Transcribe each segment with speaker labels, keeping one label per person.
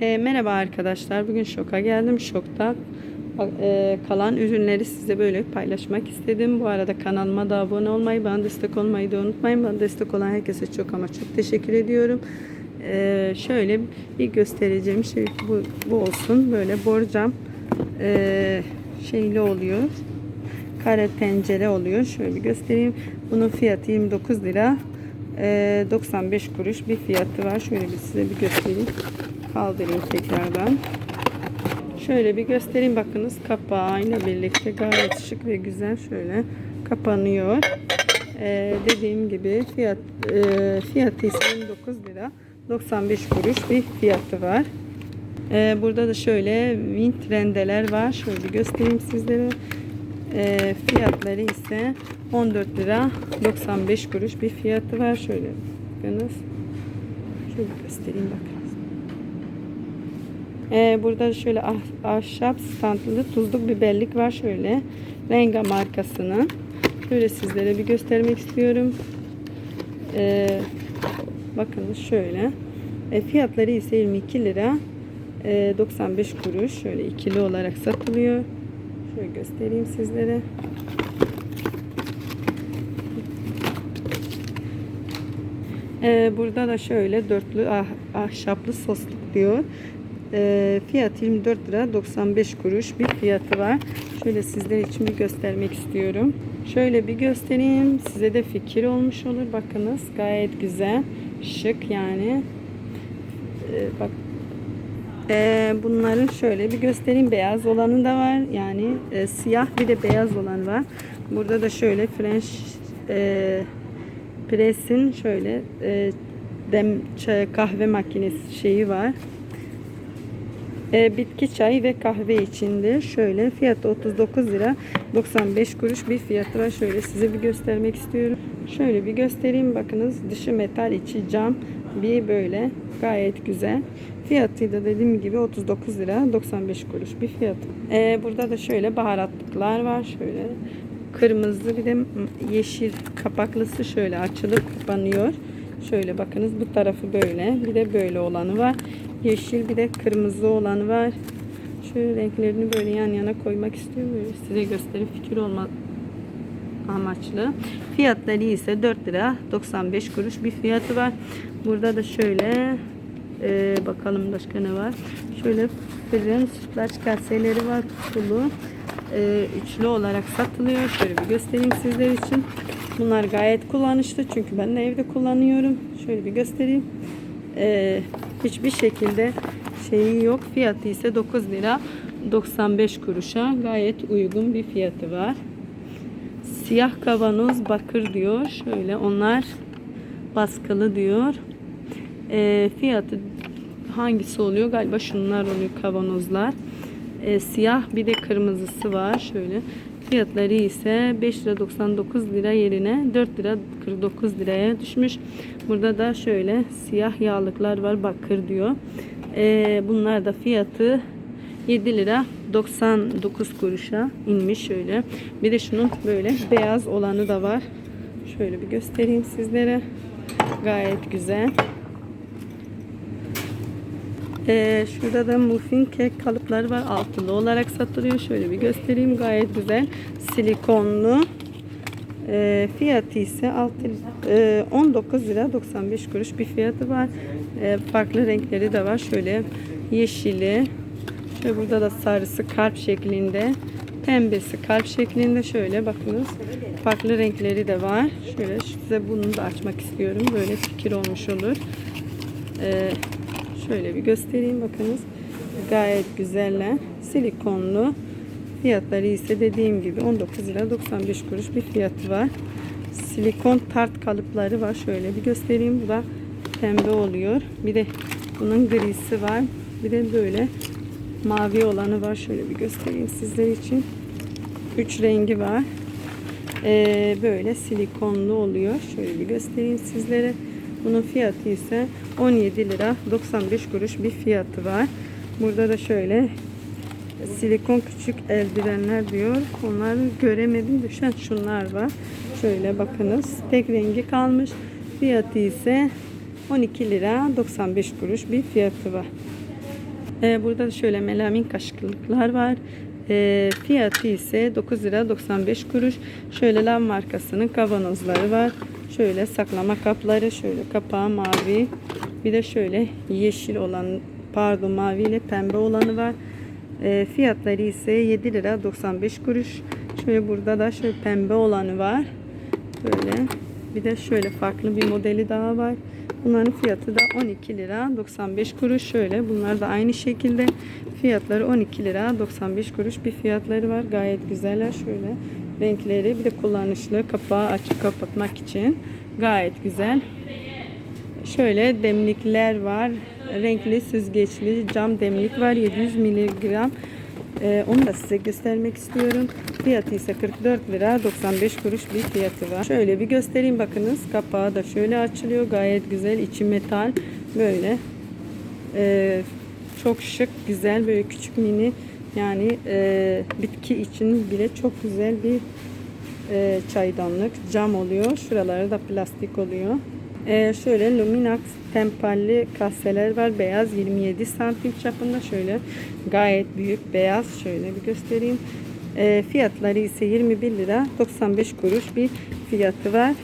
Speaker 1: E, merhaba arkadaşlar. Bugün şoka geldim. Şokta e, kalan ürünleri size böyle paylaşmak istedim. Bu arada kanalıma da abone olmayı, bana destek olmayı da unutmayın. Bana destek olan herkese çok ama çok teşekkür ediyorum. E, şöyle bir göstereceğim şey bu, bu olsun. Böyle borcam e, şeyli oluyor. Kare pencere oluyor. Şöyle bir göstereyim. Bunun fiyatı 29 lira. E, 95 kuruş bir fiyatı var. Şöyle bir size bir göstereyim. Kaldırayım tekrardan. Şöyle bir göstereyim bakınız kapağıyla birlikte gayet şık ve güzel şöyle kapanıyor. Ee, dediğim gibi fiyat e, fiyatı ise 29 lira 95 kuruş bir fiyatı var. Ee, burada da şöyle wind rendeler var. Şöyle bir göstereyim sizlere. Ee, fiyatları ise 14 lira 95 kuruş bir fiyatı var. Şöyle bakınız. Şöyle göstereyim bakın. Ee, burada şöyle ah, ahşap standlı tuzluk biberlik var şöyle. Renga markasının. Şöyle sizlere bir göstermek istiyorum. Ee, bakınız şöyle. E, fiyatları ise 22 lira e, 95 kuruş. Şöyle ikili olarak satılıyor. Şöyle göstereyim sizlere. Ee, burada da şöyle dörtlü ah, ahşaplı sosluk diyor. E, fiyat 24 lira 95 kuruş bir fiyatı var. Şöyle sizler için bir göstermek istiyorum. Şöyle bir göstereyim. Size de fikir olmuş olur. Bakınız gayet güzel. Şık yani. E, bak e, bunların şöyle bir göstereyim. Beyaz olanı da var. Yani e, siyah bir de beyaz olan var. Burada da şöyle French e, Press'in şöyle e, dem kahve makinesi şeyi var. E, bitki çayı ve kahve içinde şöyle fiyatı 39 lira 95 kuruş bir fiyatı var. Şöyle size bir göstermek istiyorum. Şöyle bir göstereyim bakınız dışı metal içi cam bir böyle gayet güzel. Fiyatı da dediğim gibi 39 lira 95 kuruş bir fiyat. E, burada da şöyle baharatlıklar var. Şöyle kırmızı bir de yeşil kapaklısı şöyle açılıp kapanıyor. Şöyle bakınız bu tarafı böyle bir de böyle olanı var. Yeşil bir de kırmızı olanı var. Şöyle renklerini böyle yan yana koymak istiyorum. Böyle size gösterip fikir olma amaçlı. Fiyatları ise 4 lira 95 kuruş bir fiyatı var. Burada da şöyle e, bakalım başka ne var. Şöyle fırın sütlaç kaseleri var. Kutulu. E, üçlü olarak satılıyor. Şöyle bir göstereyim sizler için. Bunlar gayet kullanışlı. Çünkü ben de evde kullanıyorum. Şöyle bir göstereyim. E, hiçbir şekilde şeyi yok. Fiyatı ise 9 lira 95 kuruşa gayet uygun bir fiyatı var. Siyah kavanoz bakır diyor. Şöyle onlar baskılı diyor. E, fiyatı hangisi oluyor? Galiba şunlar oluyor kavanozlar. E, siyah bir de kırmızısı var. Şöyle. Fiyatları ise 5 lira 99 lira yerine 4 lira 49 liraya düşmüş. Burada da şöyle siyah yağlıklar var. Bakır diyor. E, bunlar da fiyatı 7 lira 99 kuruşa inmiş şöyle. Bir de şunun böyle beyaz olanı da var. Şöyle bir göstereyim sizlere. Gayet güzel. Ee, şurada da muffin kek kalıpları var. Altılı olarak satılıyor. Şöyle bir göstereyim. Gayet güzel. Silikonlu. Ee, fiyatı ise 6, e, 19 lira 95 kuruş bir fiyatı var. Ee, farklı renkleri de var. Şöyle yeşili. Şöyle burada da sarısı kalp şeklinde. Pembesi kalp şeklinde. Şöyle bakınız. Farklı renkleri de var. Şöyle size bunu da açmak istiyorum. Böyle fikir olmuş olur. Ee, Şöyle bir göstereyim bakınız. Gayet güzeller. Silikonlu. Fiyatları ise dediğim gibi 19 lira 95 kuruş bir fiyatı var. Silikon tart kalıpları var. Şöyle bir göstereyim. Bu da pembe oluyor. Bir de bunun grisi var. Bir de böyle mavi olanı var. Şöyle bir göstereyim sizler için. Üç rengi var. Ee, böyle silikonlu oluyor. Şöyle bir göstereyim sizlere. Bunun fiyatı ise 17 lira 95 kuruş bir fiyatı var. Burada da şöyle silikon küçük eldivenler diyor. Onları göremedim. Düşen şunlar var. Şöyle bakınız. Tek rengi kalmış. Fiyatı ise 12 lira 95 kuruş bir fiyatı var. Ee, burada da şöyle melamin kaşıklıklar var. Ee, fiyatı ise 9 lira 95 kuruş. Şöyle lav markasının kavanozları var. Şöyle saklama kapları, şöyle kapağı mavi. Bir de şöyle yeşil olan, pardon mavi ile pembe olanı var. Ee, fiyatları ise 7 lira 95 kuruş. Şöyle burada da şöyle pembe olanı var. Böyle. Bir de şöyle farklı bir modeli daha var. Bunların fiyatı da 12 lira 95 kuruş. Şöyle bunlar da aynı şekilde fiyatları 12 lira 95 kuruş bir fiyatları var. Gayet güzeller. Şöyle renkleri bir de kullanışlı kapağı açıp kapatmak için gayet güzel. Şöyle demlikler var. Renkli süzgeçli cam demlik var. 700 miligram. Ee, onu da size göstermek istiyorum. Fiyatı ise 44 lira 95 kuruş bir fiyatı var. Şöyle bir göstereyim bakınız. Kapağı da şöyle açılıyor. Gayet güzel. içi metal. Böyle. Ee, çok şık, güzel. Böyle küçük mini yani e, bitki için bile çok güzel bir e, çaydanlık. Cam oluyor. Şuraları da plastik oluyor. Ee, şöyle Luminax tempalli kaseler var. Beyaz 27 santim çapında. Şöyle gayet büyük beyaz. Şöyle bir göstereyim. Ee, fiyatları ise 21 lira 95 kuruş bir fiyatı var.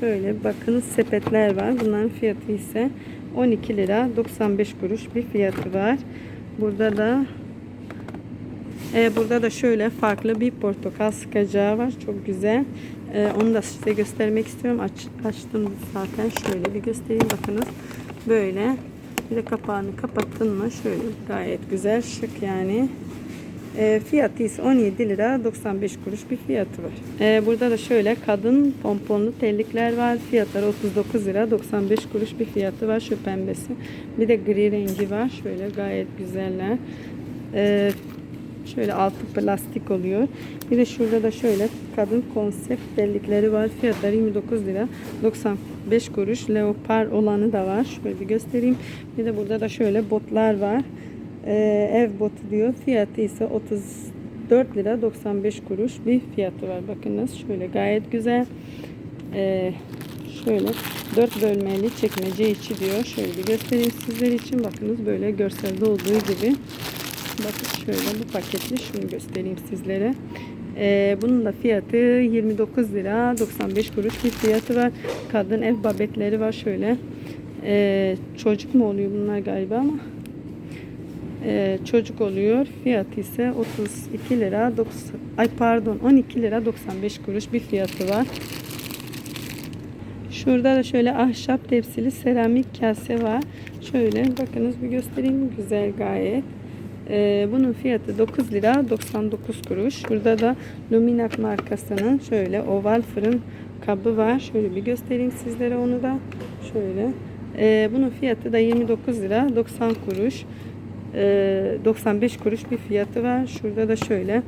Speaker 1: Şöyle bakın sepetler var. Bunların fiyatı ise 12 lira 95 kuruş bir fiyatı var. Burada da ee, burada da şöyle farklı bir portakal sıkacağı var. Çok güzel. Ee, onu da size göstermek istiyorum. Aç, açtım zaten. Şöyle bir göstereyim bakınız. Böyle. Bir de kapağını kapattın mı? Şöyle gayet güzel. Şık yani. E, fiyatı ise 17 lira 95 kuruş bir fiyatı var. E, burada da şöyle kadın pomponlu terlikler var. Fiyatları 39 lira 95 kuruş bir fiyatı var. Şu pembesi. Bir de gri rengi var. Şöyle gayet güzeller. E, şöyle altı plastik oluyor. Bir de şurada da şöyle kadın konsept terlikleri var. Fiyatları 29 lira 95 kuruş. Leopar olanı da var. Şöyle bir göstereyim. Bir de burada da şöyle botlar var. Ee, ev botu diyor. Fiyatı ise 34 lira 95 kuruş bir fiyatı var. Bakınız şöyle gayet güzel. Ee, şöyle 4 bölmeli çekmece içi diyor. Şöyle bir göstereyim sizler için. Bakınız böyle görselde olduğu gibi. Bakın şöyle bu paketli şunu göstereyim sizlere. Ee, bunun da fiyatı 29 lira 95 kuruş bir fiyatı var. Kadın ev babetleri var şöyle. Ee, çocuk mu oluyor bunlar galiba ama ee, çocuk oluyor. Fiyatı ise 32 lira 90, ay pardon 12 lira 95 kuruş bir fiyatı var. Şurada da şöyle ahşap tepsili seramik kase var. Şöyle bakınız bir göstereyim. Güzel gayet. Ee, bunun fiyatı 9 lira 99 kuruş. Burada da Luminac markasının şöyle oval fırın kabı var. Şöyle bir göstereyim sizlere onu da. Şöyle. Ee, bunun fiyatı da 29 lira 90 kuruş. Ee, 95 kuruş bir fiyatı var. Şurada da şöyle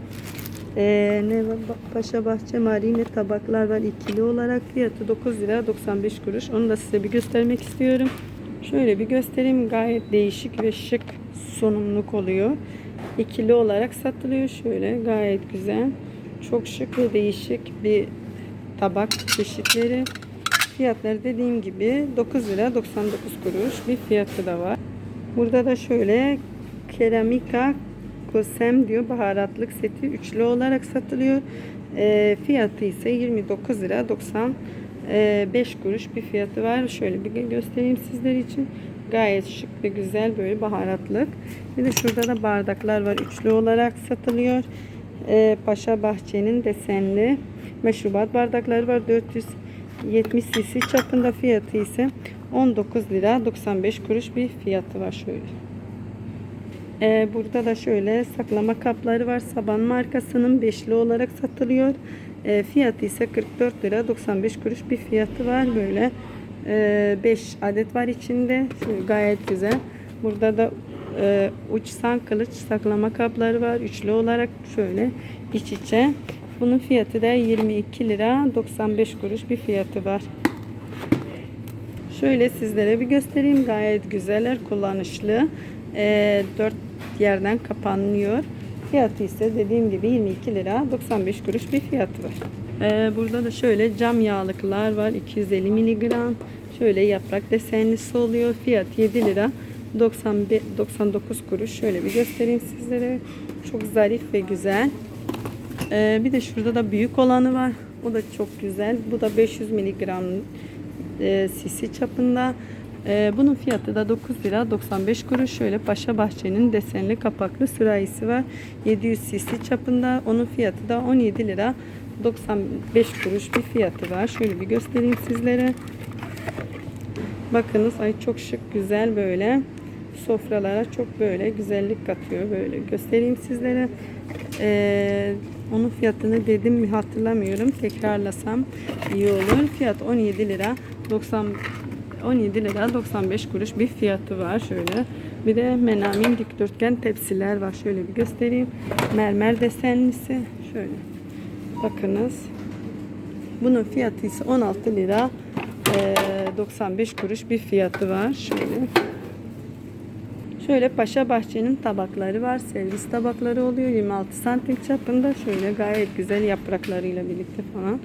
Speaker 1: ee, ne var? Paşa Bahçe Marine tabaklar var ikili olarak fiyatı 9 lira 95 kuruş. Onu da size bir göstermek istiyorum. Şöyle bir göstereyim. Gayet değişik ve şık sunumluk oluyor. İkili olarak satılıyor şöyle. Gayet güzel. Çok şık ve değişik bir tabak çeşitleri. Fiyatları dediğim gibi 9 lira 99 kuruş bir fiyatı da var. Burada da şöyle keramika kosem diyor baharatlık seti üçlü olarak satılıyor. E, fiyatı ise 29 lira 95 kuruş bir fiyatı var. Şöyle bir göstereyim sizler için. Gayet şık ve güzel böyle baharatlık. Bir de şurada da bardaklar var. Üçlü olarak satılıyor. E, Paşa Bahçe'nin desenli meşrubat bardakları var. 470 cc çapında fiyatı ise 19 lira 95 kuruş bir fiyatı var şöyle. Ee, burada da şöyle saklama kapları var. Saban markasının beşli olarak satılıyor. Ee, fiyatı ise 44 lira 95 kuruş bir fiyatı var. Böyle 5 adet var içinde. Şöyle gayet güzel. Burada da e, uçsan kılıç saklama kapları var. Üçlü olarak şöyle iç içe. Bunun fiyatı da 22 lira 95 kuruş bir fiyatı var. Şöyle sizlere bir göstereyim. Gayet güzeller, kullanışlı. E, 4 yerden kapanıyor. Fiyatı ise dediğim gibi 22 lira 95 kuruş bir fiyatı var. E, burada da şöyle cam yağlıklar var. 250 miligram. Şöyle yaprak desenlisi oluyor. Fiyat 7 lira 95, 99 kuruş. Şöyle bir göstereyim sizlere. Çok zarif ve güzel. Ee, bir de şurada da büyük olanı var. O da çok güzel. Bu da 500 miligram e, cc çapında. E, bunun fiyatı da 9 lira 95 kuruş. Şöyle Paşa Bahçe'nin desenli kapaklı sürahisi var. 700 cc çapında. Onun fiyatı da 17 lira 95 kuruş bir fiyatı var. Şöyle bir göstereyim sizlere. Bakınız ay çok şık güzel böyle sofralara çok böyle güzellik katıyor böyle göstereyim sizlere Ee, onun fiyatını dedim mi hatırlamıyorum tekrarlasam iyi olur fiyat 17 lira 90 17 lira 95 kuruş bir fiyatı var şöyle. Bir de menamin dikdörtgen tepsiler var. Şöyle bir göstereyim. Mermer desenlisi. Şöyle bakınız. Bunun fiyatı ise 16 lira eee, 95 kuruş bir fiyatı var. Şöyle. Şöyle Paşa Bahçe'nin tabakları var. Servis tabakları oluyor. 26 santim çapında. Şöyle gayet güzel yapraklarıyla birlikte falan.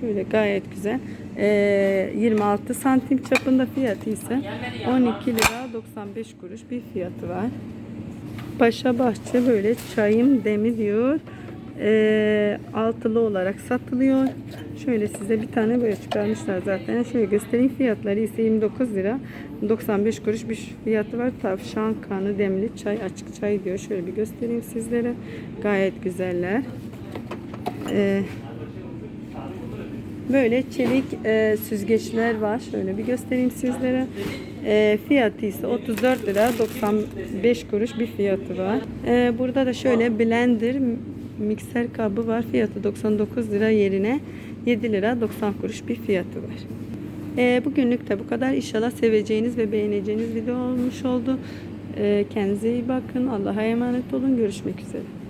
Speaker 1: Şöyle gayet güzel. Eee, 26 santim çapında fiyatı ise 12 lira 95 kuruş bir fiyatı var. Paşa Bahçe böyle çayım demi diyor. Ee, altılı olarak satılıyor. Şöyle size bir tane böyle çıkarmışlar zaten. Şöyle göstereyim fiyatları ise 29 lira 95 kuruş bir fiyatı var. Tavşan kanı demli çay açık çay diyor. Şöyle bir göstereyim sizlere. Gayet güzeller. Ee, Böyle çelik e, süzgeçler var. Şöyle bir göstereyim sizlere. E, fiyatı ise 34 lira 95 kuruş bir fiyatı var. E, burada da şöyle blender mikser kabı var. Fiyatı 99 lira yerine 7 lira 90 kuruş bir fiyatı var. E, bugünlük de bu kadar. İnşallah seveceğiniz ve beğeneceğiniz video olmuş oldu. E, kendinize iyi bakın. Allah'a emanet olun. Görüşmek üzere.